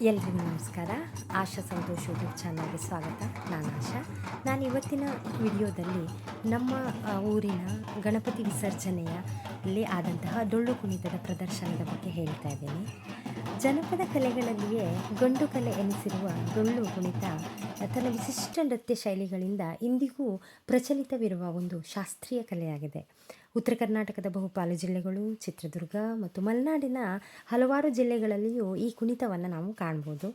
ಎಲ್ರಿಗೂ ನಮಸ್ಕಾರ. ಆಶಾ ಸಂತೋಷ್ ಯೂಟ್ಯೂಬ್ ಚಾನಲ್ಗೆ ಸ್ವಾಗತ. ನಾನು ಆಶಾ. ನಾನು ಇವತ್ತಿನ ವಿಡಿಯೋದಲ್ಲಿ ನಮ್ಮ ಊರಿನ ಗಣಪತಿ ವಿಸರ್ಜನೆಯಲ್ಲಿ ಆದಂತಹ ಡೊಳ್ಳು ಕುಣಿತದ ಪ್ರದರ್ಶನದ ಬಗ್ಗೆ ಹೇಳ್ತಾ ಇದ್ದೀನಿ. ಜನಪದ ಕಲೆಗಳಲ್ಲಿಯೇ ಗಂಡು ಕಲೆ ಎನಿಸಿರುವ ಡೊಳ್ಳು ಕುಣಿತ ತನ್ನ ವಿಶಿಷ್ಟ ನೃತ್ಯ ಶೈಲಿಗಳಿಂದ ಇಂದಿಗೂ ಪ್ರಚಲಿತವಿರುವ ಒಂದು ಶಾಸ್ತ್ರೀಯ ಕಲೆಯಾಗಿದೆ. ಉತ್ತರ ಕರ್ನಾಟಕದ ಬಹುಪಾಲು ಜಿಲ್ಲೆಗಳು ಚಿತ್ರದುರ್ಗ ಮತ್ತು ಮಲೆನಾಡಿನ ಹಲವಾರು ಜಿಲ್ಲೆಗಳಲ್ಲಿಯೂ ಈ ಕುಣಿತವನ್ನು ನಾವು ಕಾಣ್ಬೋದು.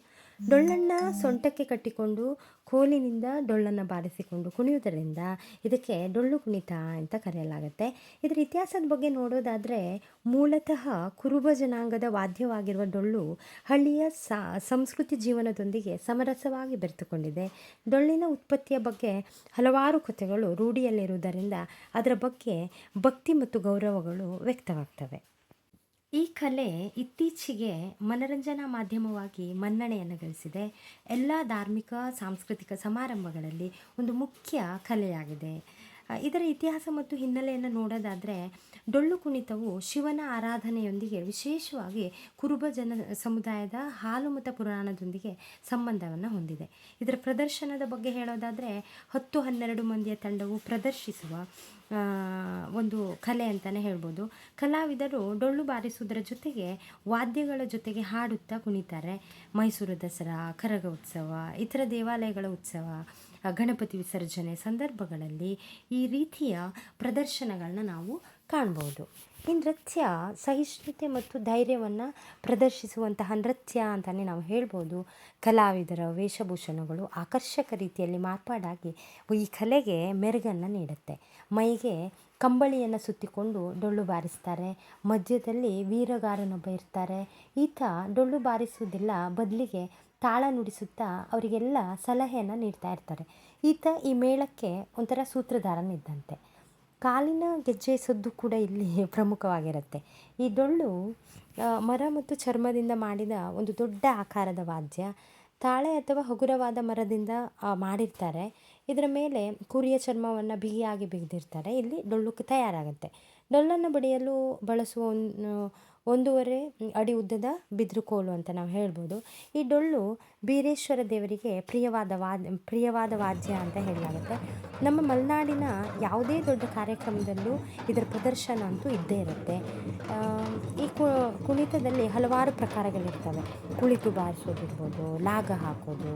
ಡೊಳ್ಳನ್ನು ಸೊಂಟಕ್ಕೆ ಕಟ್ಟಿಕೊಂಡು ಕೋಲಿನಿಂದ ಡೊಳ್ಳನ್ನು ಬಾರಿಸಿಕೊಂಡು ಕುಣಿಯುವುದರಿಂದ ಇದಕ್ಕೆ ಡೊಳ್ಳು ಕುಣಿತ ಅಂತ ಕರೆಯಲಾಗುತ್ತೆ. ಇದರ ಇತಿಹಾಸದ ಬಗ್ಗೆ ನೋಡೋದಾದರೆ ಮೂಲತಃ ಕುರುಬ ಜನಾಂಗದ ವಾದ್ಯವಾಗಿರುವ ಡೊಳ್ಳು ಹಳ್ಳಿಯ ಸಂಸ್ಕೃತಿ ಜೀವನದೊಂದಿಗೆ ಸಮರಸವಾಗಿ ಬೆರೆತುಕೊಂಡಿದೆ. ಡೊಳ್ಳಿನ ಉತ್ಪತ್ತಿಯ ಬಗ್ಗೆ ಹಲವಾರು ಕಥೆಗಳು ರೂಢಿಯಲ್ಲಿರುವುದರಿಂದ ಅದರ ಬಗ್ಗೆ ಭಕ್ತಿ ಮತ್ತು ಗೌರವಗಳು ವ್ಯಕ್ತವಾಗ್ತವೆ. ಈ ಕಲೆ ಇತ್ತೀಚೆಗೆ ಮನರಂಜನಾ ಮಾಧ್ಯಮವಾಗಿ ಮನ್ನಣೆಯನ್ನು ಗಳಿಸಿದೆ. ಎಲ್ಲ ಧಾರ್ಮಿಕ, ಸಾಂಸ್ಕೃತಿಕ ಸಮಾರಂಭಗಳಲ್ಲಿ ಒಂದು ಮುಖ್ಯ ಕಲೆಯಾಗಿದೆ. ಇದರ ಇತಿಹಾಸ ಮತ್ತು ಹಿನ್ನೆಲೆಯನ್ನು ನೋಡೋದಾದರೆ, ಡೊಳ್ಳು ಕುಣಿತವು ಶಿವನ ಆರಾಧನೆಯೊಂದಿಗೆ ವಿಶೇಷವಾಗಿ ಕುರುಬ ಜನ ಸಮುದಾಯದ ಹಾಲುಮತ ಪುರಾಣದೊಂದಿಗೆ ಸಂಬಂಧವನ್ನು ಹೊಂದಿದೆ. ಇದರ ಪ್ರದರ್ಶನದ ಬಗ್ಗೆ ಹೇಳೋದಾದರೆ, ಹತ್ತು ಹನ್ನೆರಡು ಮಂದಿಯ ತಂಡವು ಪ್ರದರ್ಶಿಸುವ ಒಂದು ಕಲೆ ಅಂತಲೇ ಹೇಳ್ಬೋದು. ಕಲಾವಿದರು ಡೊಳ್ಳು ಬಾರಿಸುವುದರ ಜೊತೆಗೆ ವಾದ್ಯಗಳ ಜೊತೆಗೆ ಹಾಡುತ್ತಾ ಕುಣಿತಾರೆ. ಮೈಸೂರು ದಸರಾ, ಕರಗ ಉತ್ಸವ, ಇತರ ದೇವಾಲಯಗಳ ಉತ್ಸವ ಗಣಪತಿ ವಿಸರ್ಜನೆ ಸಂದರ್ಭಗಳಲ್ಲಿ ಈ ರೀತಿಯ ಪ್ರದರ್ಶನಗಳನ್ನ ನಾವು ಕಾಣ್ಬೋದು. ಈ ನೃತ್ಯ ಸಹಿಷ್ಣುತೆ ಮತ್ತು ಧೈರ್ಯವನ್ನು ಪ್ರದರ್ಶಿಸುವಂತಹ ನೃತ್ಯ ಅಂತಲೇ ನಾವು ಹೇಳ್ಬೋದು. ಕಲಾವಿದರ ವೇಷಭೂಷಣಗಳು ಆಕರ್ಷಕ ರೀತಿಯಲ್ಲಿ ಮಾರ್ಪಾಡಾಗಿ ಈ ಕಲೆಗೆ ಮೆರುಗನ್ನು ನೀಡುತ್ತೆ. ಮೈಗೆ ಕಂಬಳಿಯನ್ನು ಸುತ್ತಿಕೊಂಡು ಡೊಳ್ಳು ಬಾರಿಸ್ತಾರೆ. ಮಧ್ಯದಲ್ಲಿ ವೀರಗಾರನೊಬ್ಬ ಇರ್ತಾರೆ. ಈತ ಡೊಳ್ಳು ಬಾರಿಸುವುದಿಲ್ಲ, ಬದಲಿಗೆ ತಾಳ ನುಡಿಸುತ್ತಾ ಅವರಿಗೆಲ್ಲ ಸಲಹೆಯನ್ನು ನೀಡ್ತಾ ಇರ್ತಾರೆ. ಈತ ಈ ಮೇಳಕ್ಕೆ ಒಂಥರ ಸೂತ್ರಧಾರನಿದ್ದಂತೆ. ಕಾಲಿನ ಗೆಜ್ಜೆ ಸದ್ದು ಕೂಡ ಇಲ್ಲಿ ಪ್ರಮುಖವಾಗಿರುತ್ತೆ. ಈ ಡೊಳ್ಳು ಮರ ಮತ್ತು ಚರ್ಮದಿಂದ ಮಾಡಿದ ಒಂದು ದೊಡ್ಡ ಆಕಾರದ ವಾದ್ಯ, ತಾಳೆ ಅಥವಾ ಹಗುರವಾದ ಮರದಿಂದ ಮಾಡಿರ್ತಾರೆ. ಇದರ ಮೇಲೆ ಕುರಿಯ ಚರ್ಮವನ್ನು ಬಿಗಿಯಾಗಿ ಬಿಗಿದಿರ್ತಾರೆ. ಇಲ್ಲಿ ಡೊಳ್ಳುಕ್ಕೆ ತಯಾರಾಗುತ್ತೆ. ಡೊಳ್ಳನ್ನು ಬಡಿಯಲು ಬಳಸುವ ಒಂದು, ಒಂದೂವರೆ ಅಡಿ ಉದ್ದದ ಬಿದ್ರುಕೋಲು ಅಂತ ನಾವು ಹೇಳ್ಬೋದು. ಈ ಡೊಳ್ಳು ಬೀರೇಶ್ವರ ದೇವರಿಗೆ ಪ್ರಿಯವಾದ ವಾದ, ಪ್ರಿಯವಾದ ವಾದ್ಯ ಅಂತ ಹೇಳಲಾಗುತ್ತೆ. ನಮ್ಮ ಮಲೆನಾಡಿನ ಯಾವುದೇ ದೊಡ್ಡ ಕಾರ್ಯಕ್ರಮದಲ್ಲೂ ಇದರ ಪ್ರದರ್ಶನ ಅಂತೂ ಇದ್ದೇ ಇರುತ್ತೆ. ಈ ಕುಣಿತದಲ್ಲಿ ಹಲವಾರು ಪ್ರಕಾರಗಳಿರ್ತವೆ. ಕುಳಿತು ಬಾರಿಸೋದಿರ್ಬೋದು ಲಾಗ ಹಾಕೋದು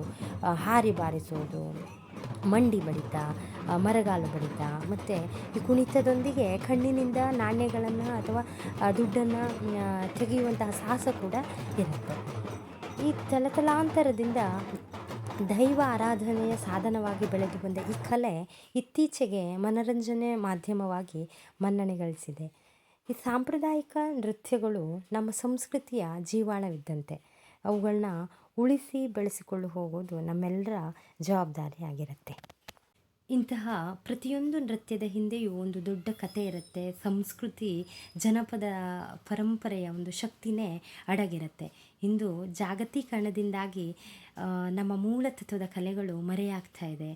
ಹಾರಿ ಬಾರಿಸೋದು. ಮಂಡಿ ಬಡಿತ ಮರಗಾಲು ಬಡಿತ, ಮತ್ತು ಈ ಕುಣಿತದೊಂದಿಗೆ ಕಣ್ಣಿನಿಂದ ನಾಣ್ಯಗಳನ್ನು ಅಥವಾ ದುಡ್ಡನ್ನು ತೆಗೆಯುವಂತಹ ಸಾಹಸ ಕೂಡ ಇರುತ್ತೆ. ಈ ತಲತಲಾಂತರದಿಂದ ದೈವ ಆರಾಧನೆಯ ಸಾಧನವಾಗಿ ಬೆಳೆದು ಬಂದ ಈ ಕಲೆ ಇತ್ತೀಚೆಗೆ ಮನರಂಜನೆ ಮಾಧ್ಯಮವಾಗಿ ಮನ್ನಣೆ ಗಳಿಸಿದೆ. ಈ ಸಾಂಪ್ರದಾಯಿಕ ನೃತ್ಯಗಳು ನಮ್ಮ ಸಂಸ್ಕೃತಿಯ ಜೀವಾಳವಿದ್ದಂತೆ ಅವುಗಳನ್ನ ಉಳಿಸಿ ಬೆಳೆಸಿಕೊಂಡು ಹೋಗೋದು ನಮ್ಮೆಲ್ಲರ ಜವಾಬ್ದಾರಿಯಾಗಿರುತ್ತೆ ಇಂತಹ ಪ್ರತಿಯೊಂದು ನೃತ್ಯದ ಹಿಂದೆಯೂ ಒಂದು ದೊಡ್ಡ ಕಥೆ ಇರುತ್ತೆ. ಸಂಸ್ಕೃತಿ, ಜನಪದ ಪರಂಪರೆಯ ಒಂದು ಶಕ್ತಿನೇ ಅಡಗಿರುತ್ತೆ. ಇಂದು ಜಾಗತೀಕರಣದಿಂದಾಗಿ ನಮ್ಮ ಮೂಲ ತತ್ವದ ಕಲೆಗಳು ಮರೆಯಾಗ್ತಾ ಇದೆ.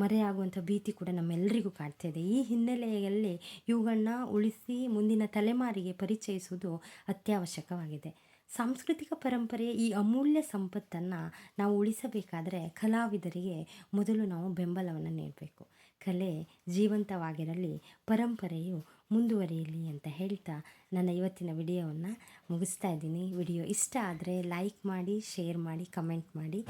ಮರೆಯಾಗುವಂಥ ಭೀತಿ ಕೂಡ ನಮ್ಮೆಲ್ಲರಿಗೂ ಕಾಡ್ತಾ ಇದೆ. ಈ ಹಿನ್ನೆಲೆಯಲ್ಲಿ ಇವುಗಳನ್ನ ಉಳಿಸಿ ಮುಂದಿನ ತಲೆಮಾರಿಗೆ ಪರಿಚಯಿಸುವುದು ಅತ್ಯವಶ್ಯಕವಾಗಿದೆ. ಸಾಂಸ್ಕೃತಿಕ ಪರಂಪರೆಯ ಈ ಅಮೂಲ್ಯ ಸಂಪತ್ತನ್ನು ನಾವು ಉಳಿಸಬೇಕಾದರೆ ಕಲಾವಿದರಿಗೆ ಮೊದಲು ನಾವು ಬೆಂಬಲವನ್ನು ನೀಡಬೇಕು. ಕಲೆ ಜೀವಂತವಾಗಿರಲಿ, ಪರಂಪರೆಯು ಮುಂದುವರಿಯಲಿ ಅಂತ ಹೇಳ್ತಾ ನನ್ನ ಇವತ್ತಿನ ವಿಡಿಯೋವನ್ನು ಮುಗಿಸ್ತಾ ಇದ್ದೀನಿ. ವಿಡಿಯೋ ಇಷ್ಟ ಆದರೆ ಲೈಕ್ ಮಾಡಿ, ಶೇರ್ ಮಾಡಿ, ಕಮೆಂಟ್ ಮಾಡಿ.